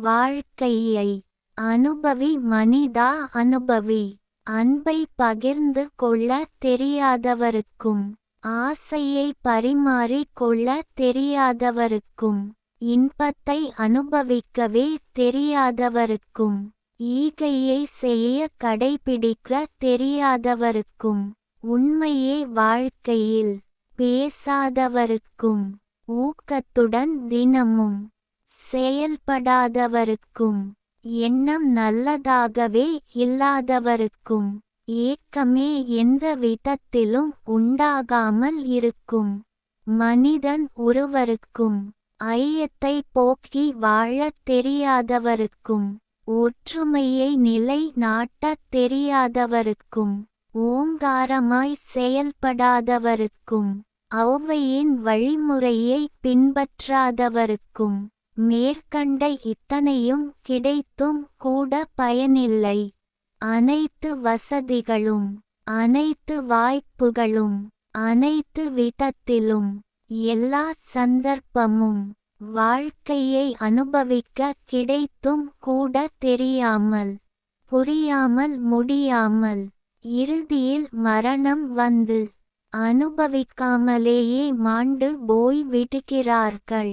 வாழ்க்கையை அனுபவி மனிதா அனுபவி. அன்பை பகிர்ந்து கொள்ள தெரியாதவருக்கும் ஆசையை பரிமாறிக் கொள்ள தெரியாதவருக்கும் இன்பத்தை அனுபவிக்கவே தெரியாதவருக்கும் ஈகையை செய்ய கடைபிடிக்க தெரியாதவருக்கும் உண்மையே வாழ்க்கையில் பேசாதவருக்கும் ஊக்கத்துடன் தினமும் செயல்படாதவருக்கும் எண்ணம் நல்லதாகவே இல்லாதவருக்கும் ஏக்கமே எந்த விதத்திலும் உண்டாகாமல் இருக்கும். மனிதன் ஒருவருக்கும் ஐயத்தை போக்கி வாழத் தெரியாதவருக்கும் ஒற்றுமையை நிலை நாட்டத் தெரியாதவருக்கும் ஓங்காரமாய் செயல்படாதவருக்கும் ஔவையின் வழிமுறையை பின்பற்றாதவருக்கும். மேற்கண்ட இத்தனையும் கிடைத்தும் கூட பயனில்லை. அனைத்து வசதிகளும் அனைத்து வாய்ப்புகளும் அனைத்து விதத்திலும் எல்லா சந்தர்ப்பமும் வாழ்க்கையை அனுபவிக்க கிடைத்தும் கூட தெரியாமல் புரியாமல் முடியாமல் இறுதியில் மரணம் வந்து அனுபவிக்காமலேயே மாண்டு போய் விடுகிறார்கள்.